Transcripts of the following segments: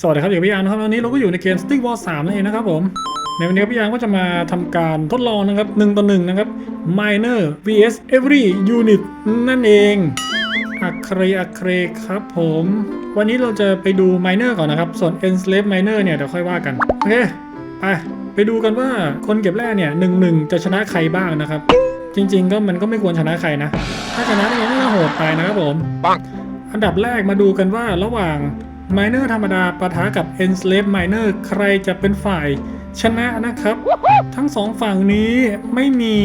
สวัสดีครับอยู่กับพี่ยางนะครับวันนี้เราก็อยู่ในเกม Stick Wall 3นั่นเองนะครับผม ในวันนี้ครับพี่ยางก็จะมาทำการทดลองนะครับ1ต่อ1นะครับ Miner vs Every Unit นั่นเองอัคเรอัคเรครับผม วันนี้เราจะไปดู Miner ก่อนนะครับ ส่วน Enslave Miner เนี่ยเดี๋ยวค่อยว่ากัน โอเค ไป ไปดูกันว่าคนเก็บแร่เนี่ยหนึ่งหนึ่งจะชนะใครบ้างนะครับ จริง ๆ ก็มันก็ไม่ควรชนะใครนะ ถ้าชนะเนี่ยก็โหดไปนะครับผม อันดับแรกมาดูกันว่าระหว่าง Miner ธรรมดาปะทะกับ Enslave Miner ใครจะเป็นฝ่ายชนะนะครับ ทั้งสองฝั่งนี้ไม่มี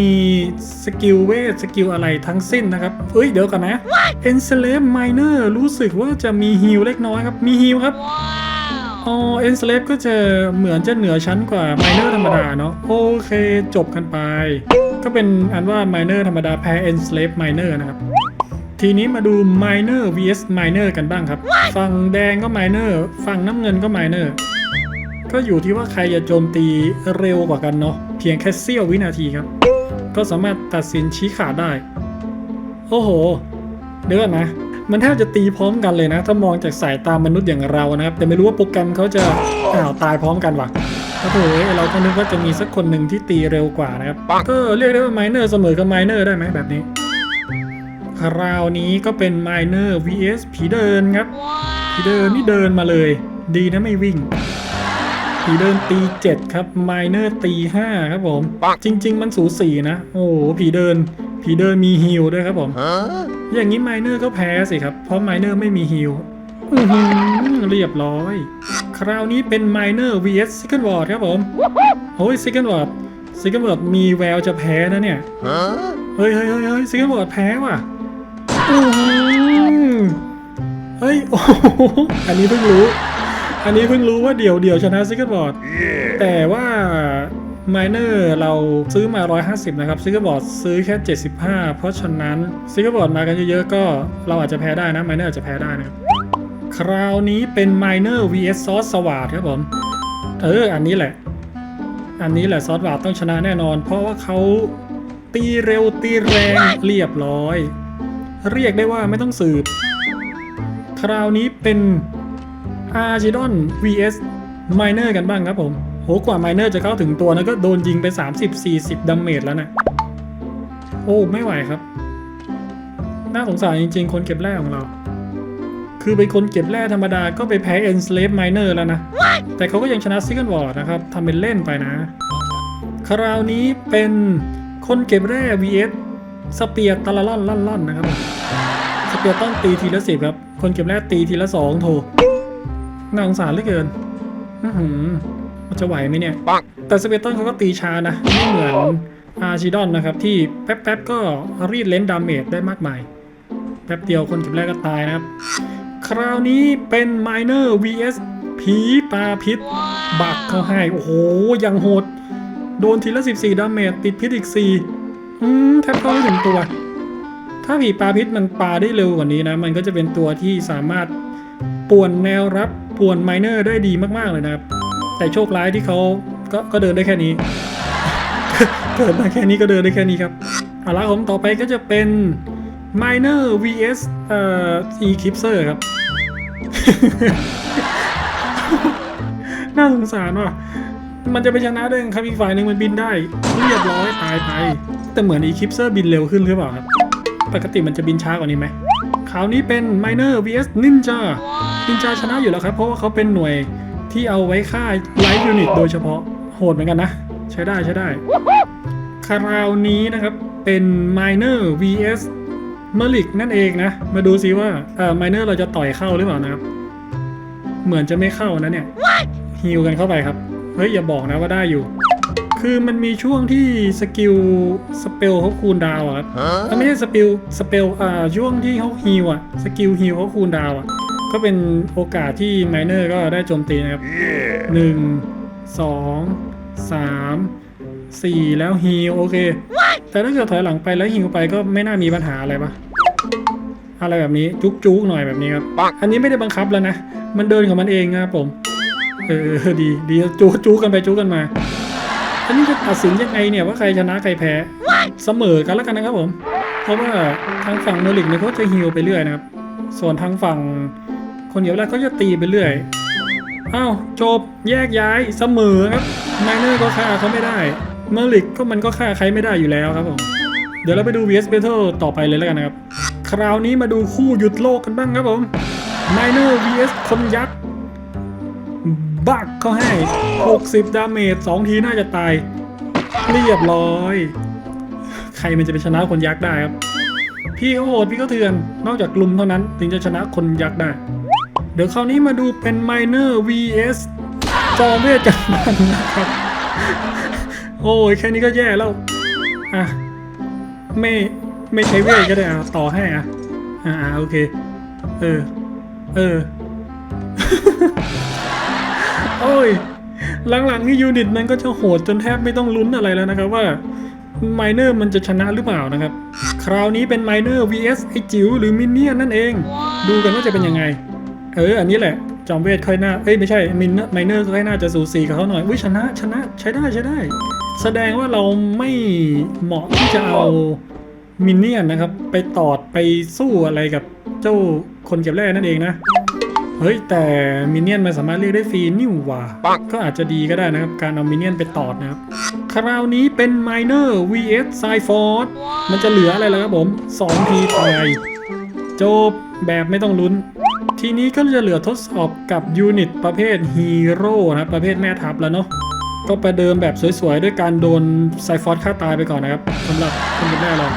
สกิลเวทสกิลอะไรทั้งสิ้นนะครับ เอ้ยเดี๋ยวกันนะ Enslave Miner รู้สึกว่าจะมีฮิลเล็กน้อยครับ มีฮิลครับอ๋อ Enslave ก็จะเหมือนจะเหนือชั้นกว่า Miner ธรรมดาเนาะโอเคจบกันไป ก็เป็นอันว่า Miner ธรรมดาแพ้ Enslave Miner นะครับ ทีนี้มาดู Miner vs Miner กันบ้างครับ ฝั่งแดงก็ Miner ฝั่งน้ำเงินก็ Miner ก็อยู่ที่ว่าใครจะโจมตีเร็วกว่ากันเนาะเพียงแค่เสี้ยววินาทีครับ ก็สามารถตัดสินชี้ขาดได้ โอ้โห เดี๋ยวก่อนนะ มันแทบจะตีพร้อมกันเลยนะ ถ้ามองจากสายตามนุษย์อย่างเรานะครับ แต่ไม่รู้ว่าโปรแกรมเขาจะอ้าวตายพร้อมกันว่ะโอ้โหเราก็นึกว่าจะมีสักคนหนึ่งที่ตีเร็วกว่านะครับก็เรียกได้ว่า Miner เสมอกับ Miner ได้ไหมแบบนี้ คราวนี้ก็เป็น Miner vs ผีเดินครับผีเดินนี่เดินมาเลย ดีนะไม่วิ่งผีเดินตี7ครับ Miner ตี5ครับผม จริง ๆ มันสูสีนะ โอ้โหผีเดิน ผีเดินมีฮิลด้วยครับผม อย่างนี้ Miner ก็แพ้สิครับ เพราะ Miner ไม่มีฮิลอื้อหือเรียบร้อย คราวนี้เป็น Miner vs Second Ward ครับผมโอ้ย Second Ward Second Ward มีแววจะแพ้นะเนี่ย เฮ้ยเฮ้ยเฮ้ยเฮ้ยซิกเกอร์บอร์ดแพ้ว่ะ อื้อหือเฮ้ยโอ้โหอันนี้เพิ่งรู้ อันนี้เพิ่งรู้ว่าเดี่ยวเดี่ยวชนะซิกเกอร์บอร์ดแต่ว่าไมเนอร์เราซื้อมา 150 นะครับซิกเกอร์บอร์ดซื้อแค่ 75 เพราะฉะนั้นซิกเกอร์บอร์ดมากันเยอะๆ ก็เราอาจจะแพ้ได้นะไมเนอร์อาจจะแพ้ได้นะครับ คราวนี้เป็นไมเนอร์ vs ซอสสวาดครับผม เออ อันนี้แหละ อันนี้แหละซอสวาดต้องชนะแน่นอน เพราะว่าเขาตีเร็วตีแรงเรียบร้อย เรียกได้ว่าไม่ต้องสืบ คราวนี้เป็นอาร์จิดอน vs Miner กันบ้างครับผม โหกว่า Miner จะเข้าถึงตัวนะก็โดนยิงไป 30-40ดัมเมจแล้วนะ โอ้ ไม่ไหวครับ น่าสงสารจริงๆ คนเก็บแร่ของเรา คือเป็นคนเก็บแร่ธรรมดาก็ไปแพ้ Enslave Miner แล้วนะ แต่เขาก็ยังชนะ Second War นะครับทำเป็นเล่นไปนะ คราวนี้เป็นคนเก็บแร่ vs สเปียร์ตะละล่อนล่อนล่อนนะครับสเปียร์ต้องตีทีละสิบครับ คนเก็บแร่ตีทีละสองโถน่าสงสารเหลือเกินอื้อหือมันจะไหวไหมเนี่ย แต่สเปียร์ต้นเขาก็ตีช้านะ ไม่เหมือนอาร์ชิดอนนะครับ ที่แป๊บๆก็รีดเลนดาเมจได้มากมาย แป๊บเดียวคนเก็บแร่ก็ตายนะครับ คราวนี้เป็น Miner vs ผีปลาพิษ บักเขาให้ โอ้โหยังโหด โดนทีละ 14 ดาเมจติดพิษอีก 4 อืมแทบเข้าไม่ถึงตัว ถ้าผีปลาพิษมันปลาได้เร็วกว่านี้นะ มันก็จะเป็นตัวที่สามารถป่วนแนวรับป่วนไมเนอร์ได้ดีมากๆเลยนะครับ แต่โชคร้ายที่เขาก็ก็เดินได้แค่นี้ เกิดมาแค่นี้ก็เดินได้แค่นี้ครับเอาละผมต่อไปก็จะเป็น Miner vs เอ่อ Eclipser ครับ น่าสงสารว่ะ มันจะไปชนะได้ยังครับอีกฝ่ายหนึ่งมันบินได้ เรียบร้อยตายไป แต่เหมือนอีคิปเซอร์บินเร็วขึ้นหรือเปล่าครับ ปกติมันจะบินช้ากว่านี้ไหมคราวนี้เป็น Miner vs Ninja Ninja ชนะอยู่แล้วครับ เพราะว่าเขาเป็นหน่วยที่เอาไว้ฆ่าไลท์ยูนิตโดยเฉพาะโหดเหมือนกันนะ ใช้ได้ใช้ได้ คราวนี้นะครับเป็น Miner vs เมลิกนั่นเองนะ มาดูซิว่าเอ่อ Miner เราจะต่อยเข้าหรือเปล่านะครับ เหมือนจะไม่เข้านะเนี่ยฮิวกันเข้าไปครับ เฮ้ย อย่าบอกนะว่าได้อยู่ คือมันมีช่วงที่สกิลสเปลเขาคูลดาวน์อะครับเอ้ยไม่ใช่สปิลสเปลอ่าช่วงที่เขาฮิวอะสกิลฮิวเขาคูลดาวน์อะก็เป็นโอกาสที่ไมเนอร์ก็ได้โจมตีนะครับหนึ่งสองสามสี่แล้วฮิวโอเค แต่ถ้าเกิดถอยหลังไปแล้วฮิวไปก็ไม่น่ามีปัญหาอะไรปะอะไรแบบนี้จุกจุกๆหน่อยแบบนี้ครับ อันนี้ไม่ได้บังคับแล้วนะ มันเดินของมันเองนะครับผม เออดีดีจูจูกันไปจูกันมา อันนี้จะตัดสินยังไงเนี่ยว่าใครชนะใครแพ้ เสมอกันแล้วกันนะครับผม เพราะว่าทางฝั่งเมลิกเนี่ยเขาจะฮิวไปเรื่อยนะครับ ส่วนทางฝั่งคนเดียวแรกเขาจะตีไปเรื่อย อ้าวจบแยกย้ายเสมอครับไมเนอร์ก็ฆ่าเขาไม่ได้เมอร์ลิกก็มันก็ฆ่าใครไม่ได้อยู่แล้วครับผม เดี๋ยวเราไปดู VS Battle ต่อไปเลยแล้วกันนะครับ คราวนี้มาดูคู่หยุดโลกกันบ้างครับผมไมเนอร์ VS คนยักษ์ บักเขาให้ 60 ดาเมจ2ทีน่าจะตาย เรียบร้อย ใครมันจะไปชนะคนยักษ์ได้ครับ พี่เขาโหดพี่เขาเถื่อน นอกจากกลุ่มเท่านั้น ถึงจะชนะคนยักษ์ได้ เดี๋ยวคราวนี้มาดูเป็นไมเนอร์ vs จอมเวทกันนะครับ โอ้ย แค่นี้ก็แย่แล้ว อะ ไม่ไม่ใช้เวทก็ได้อะต่อให้อะ อ่าโอเค เออ เออ โอ้ย หลังๆนี่ยูนิตมันก็จะโหดจนแทบไม่ต้องลุ้นอะไรแล้วนะครับว่าไมเนอร์มันจะชนะหรือเปล่านะครับ คราวนี้เป็นไมเนอร์ vs ไอจิ๋วหรือมินเนี่ยนนั่นเอง ดูกันว่าจะเป็นยังไง เออ อันนี้แหละ จอมเวทค่อยหน้า เอ้ยไม่ใช่มินไมเนอร์ค่อยน่าจะสูสีกับเขาหน่อยอุ้ยชนะชนะใช้ได้ใช้ได้ แสดงว่าเราไม่เหมาะที่จะเอามินเนี่ยนนะครับ ไปตอดไปสู้อะไรกับเจ้าคนเก็บแร่นั่นเองนะ เฮ้ย แต่มินเนี่ยนมันสามารถเรียกได้ฟรีนี่หว่า ก็อาจจะดีก็ได้นะครับ การเอามินเนี่ยนไปตอดนะครับ คราวนี้เป็นไมเนอร์ vs ไซฟอร์ดมันจะเหลืออะไรแล้วครับผม2ทีตายจบแบบไม่ต้องลุ้น ทีนี้ก็จะเหลือทดสอบกับยูนิตประเภทฮีโร่นะครับประเภทแม่ทัพแล้วเนาะก็ประเดิมแบบสวยๆ ด้วยการโดนไซฟอร์ดฆ่าตายไปก่อนนะครับสำหรับคนเก็บแร่เรา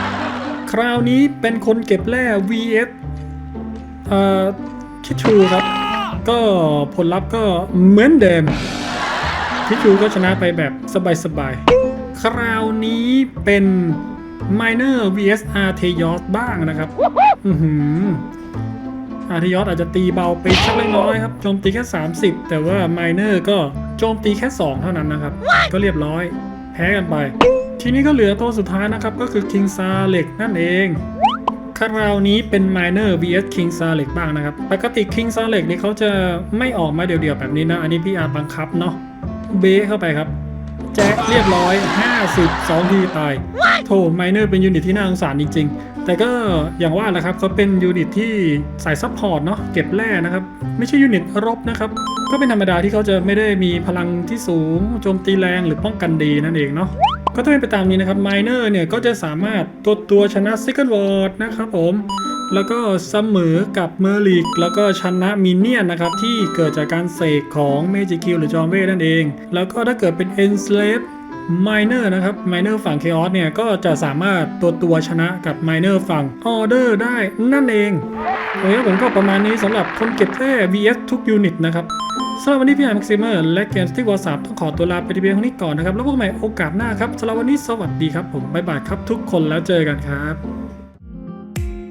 คราวนี้เป็นคนเก็บแร่ vs เอ่อ คิชูครับ ก็ผลลัพธ์ก็เหมือนเดิมพิชูก็ชนะไปแบบสบายๆ คราวนี้เป็น Minor vs a r t e y o s บ้างนะครับ อือหือ a r t e y o s อาจจะตีเบาไปสักเล็กน้อยครับ โจมตีแค่ 30 แต่ว่า Minor ก็โจมตีแค่ 2 เท่านั้นนะครับ ก็เรียบร้อย แพ้กันไป ทีนี้ก็เหลือตัวสุดท้ายนะครับ ก็คือ King s a l e k นั่นเอง คราวนี้เป็น Minor vs King s a l e k บ้างนะครับ ปกติ King s a l e k นี่เขาจะไม่ออกมาเดี่ยวๆแบบนี้นะ อันนี้พี่อาร์บังคับเนาะเบเข้าไปครับ แจ็คเรียบร้อย 52 ทีตาย โถไมเนอร์เป็นยูนิตที่น่าสงสารจริงๆ แต่ก็อย่างว่าแหละครับเขาเป็นยูนิตที่สายซัพพอร์ตเนาะเก็บแร่นะครับ ไม่ใช่ยูนิตรบนะครับ ก็เป็นธรรมดาที่เขาจะไม่ได้มีพลังที่สูงโจมตีแรงหรือป้องกันดีนั่นเองเนาะก็ต้องเป็นไปตามนี้นะครับไมเนอร์เนี่ยก็จะสามารถตัวตัวชนะซิกเกิลวอร์ดนะครับผมแล้วก็เสมอกับเมอร์ลิกแล้วก็ชนะมินเนียนนะครับ ที่เกิดจากการเสกของเมจิคิวหรือจอมเวทนั่นเอง แล้วก็ถ้าเกิดเป็น Enslave Miner น มเนอร์นะครับมเนอร์ฝั่ง Chaos เนี่ย ก็จะสามารถตัวตัวชนะกับมเนอร์ฝั่งออเดอร์ได้นั่นเองโอเคผมก็ประมาณนี้สำหรับคนเก็บแร่ VS ทุกยูนิตนะครับสำหรับวันนี้พี่อาร์มซิเมอร์และเกมสติ๊กวอร์สามต้องขอตัวลาไปที่เพียงเท่านี้ก่อนนะครับ แล้วพบกันใหม่โอกาสหน้าครับสำหรับวันนี้สวัสดีครับผมบ๊ายบายครับทุกคนแล้วเจอกันครับ